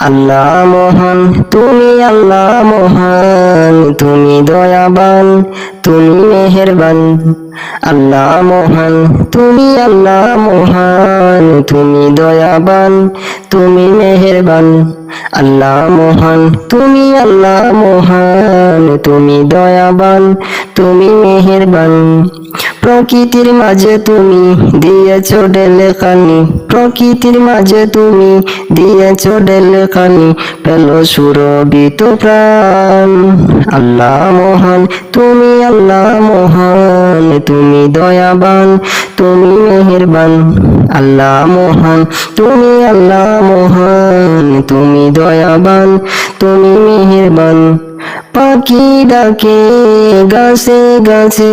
আল্লাহ মহান, তুমি আল্লাহ মহান, তুমি দয়াবান, তুমি মেহেরবান। আল্লাহ মহান, তুমি আল্লাহ মহান, তুমি দয়াবান, তুমি মেহেরবান। আল্লাহ মহান, তুমি আল্লাহ মহান, তুমি দয়াবান, তুমি মেহেরবান। প্রকৃতির মাঝে তুমি দিয়েছ ডেলে খানি প্রকৃতির মাঝে তুমি দিয়েছ ডেলে খানি পেল সুরবিত প্রাণ। আল্লাহ মহান, তুমি আল্লাহ মহান, তুমি দয়াবান, তুমি মেহেরবান। আল্লাহ মহান, তুমি আল্লাহ মহান, তুমি দয়াবান, তুমি মেহেরবান। পাখি ডাকে, গাছে গাছে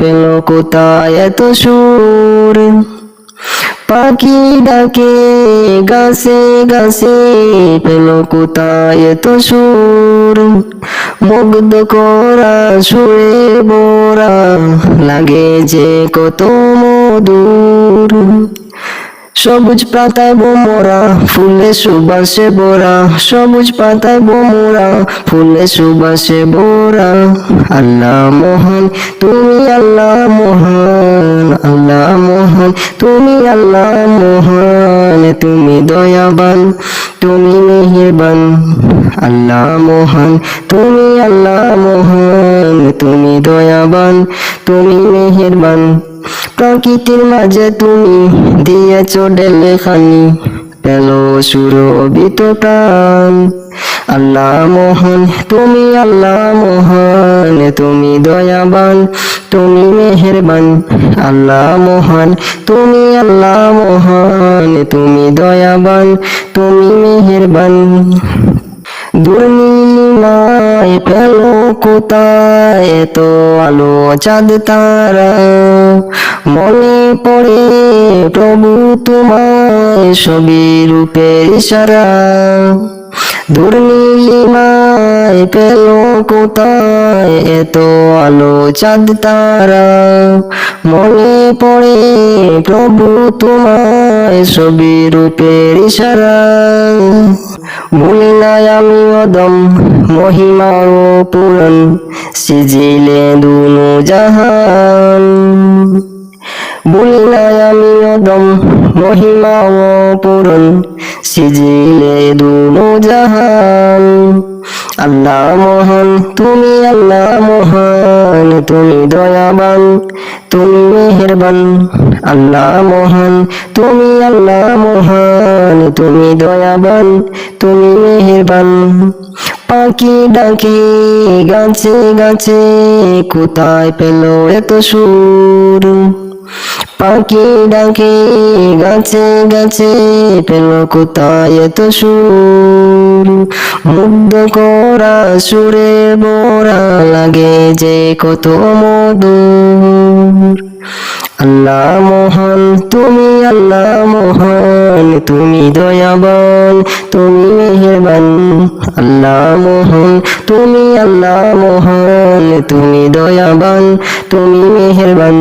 পেল কোথায় এত সুর? পাখি ডাকে, গাছে গাছে পেল কোথায় এত সুর? মুগ্ধ করা, সুরে বোরা লাগে যে কত মধুর সবুজ পাতায় বোমরা ফুলে সুবাসে বোরা। সবুজ পাতায় বোমরা ফুলে সুবাসে বোরা। আল্লাহ মোহন, তুমি আল্লাহ মোহন। আল্লাহ মোহন, তুমি আল্লাহ মোহন। তুমি দয়াবান, তুমি মেহেরবান। আল্লাহ মোহন, তুমি আল্লাহ মোহন। তুমি দয়াবান, তুমি মেহেরবান। প্রকৃতির মাঝে তুমি দিয়েছ ডেলে খানি, পেল সুরবিত প্রাণ। আল্লাহ মোহন, তুমি আল্লাহ মোহন, তুমি দয়াবান, তুমি মেহেরবান। আল্লাহ মোহন, তুমি আল্লাহ মোহন, তুমি দয়াবান, তুমি মেহেরবান। দুর্নীলিমায় পেল কোথায়, এত আলো চাঁদ তারা। মনে পড়ে প্রভু তোমায় ছবি রূপের ইশারা। দুর্নীলিমায় পেল কোথায় এত আলো চাঁদ তারা। মনে পড়ে প্রভু তোমায় ছবি রূপের ইশারা। ভুলি নাই আমি অদম, মহিমা ও পুরন সিজিলে দুনু জাহান। অদম মহিমা ও পুরন সিজিলে দুনু জাহান আল্লাহ মোহন, তুমি আল্লাহ মোহন, তুমি দয়াবান, তুমি মেহেরবান। আল্লাহ মোহন, তুমি আল্লাহ মোহন, তুমি দয়াবান, তুমি মেহেরবান। পাখি ডাকে, গাছে গাছে, কোথায় পেল এত সুর? পাখি ডাকে, গাছে গাছে পেল কোথায় এত সুর? মুগ্ধ করা সুরে বোরা লাগে যে কত মধুর। আল্লাহ মোহন, তুমি আল্লাহ মোহন, তুমি দয়াবান, তুমি মেহেরবান। আল্লাহ মোহন, তুমি আল্লাহ মোহন, তুমি দয়াবান, তুমি মেহেরবান।